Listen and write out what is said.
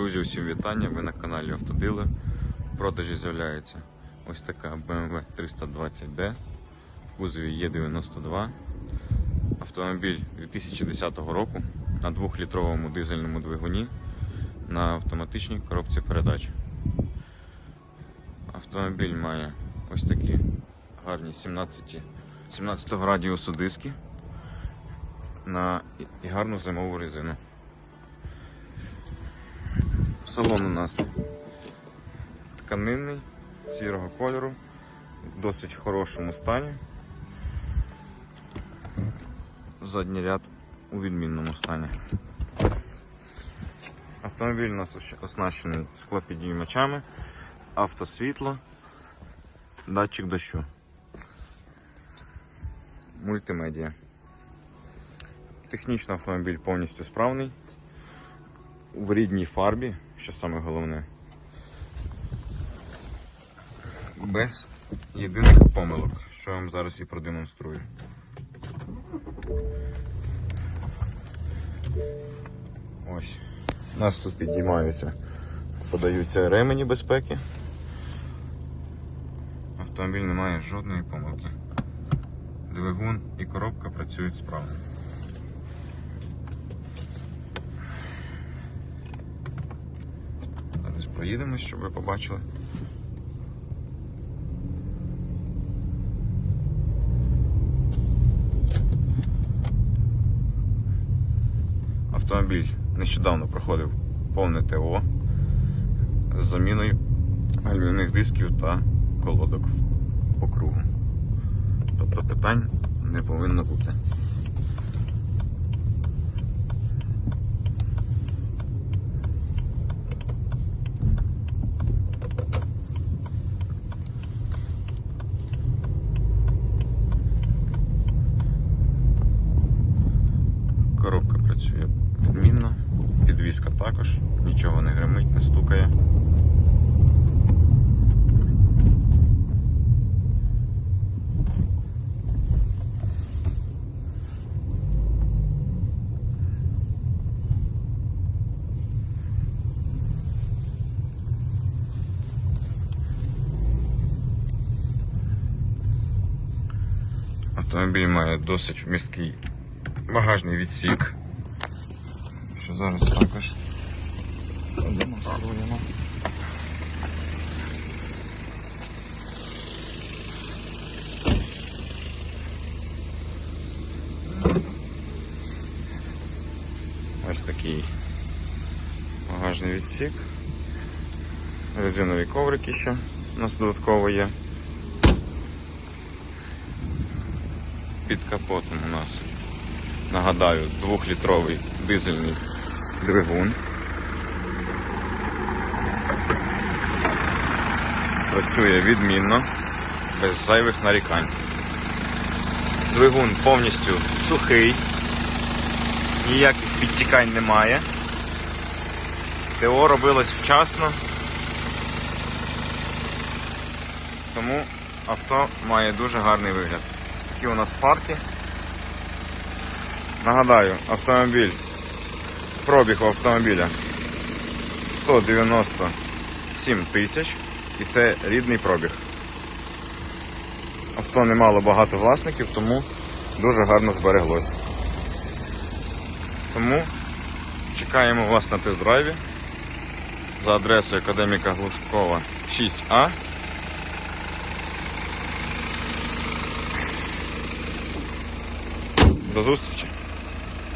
Друзі, усім вітання! Ви на каналі Автодилер. В продажі з'являється ось така BMW 320D в кузові Е92. Автомобіль 2010 року на 2-літровому дизельному двигуні на автоматичній коробці передач. Автомобіль має ось такі гарні 17, 17 радіусу диски на і гарну зимову резину. Салон у нас тканинний, сірого кольору, в досить хорошому стані. Задній ряд у відмінному стані. Автомобіль у нас оснащений склопідіймачами, автосвітло, датчик дощу, мультимедіа. Технічно автомобіль повністю справний в рідній фарбі, що саме головне. Без єдиних помилок, що я вам зараз і продемонструю. Ось. Нас тут піднімаються, подаються ремені безпеки. Автомобіль не має жодної помилки. Двигун і коробка працюють справно. Зараз проїдемось, щоб ви побачили. Автомобіль нещодавно проходив повне ТО з заміною гальмівних дисків та колодок по кругу. Тобто питань не повинно бути. Коробка працює відмінно, підвізка також, нічого не гримить, не стукає. Автомобіль має досить вмісткий багажний відсік. Що зараз також продемонструємо. Ось такий багажний відсік. Резинові коврики ще у нас додатково є. Під капотом у нас Нагадаю, двохлітровий дизельний двигун. Працює відмінно, без зайвих нарікань. Двигун повністю сухий, ніяких підтікань немає. ТО робилось вчасно, тому авто має дуже гарний вигляд. Ось такі у нас фарки. Нагадаю, автомобіль, пробіг автомобіля 197 тисяч і це рідний пробіг. Авто не мало багато власників, тому дуже гарно збереглося. Тому чекаємо вас на тест-драйві за адресою Академіка Глушкова 6А. До зустрічі!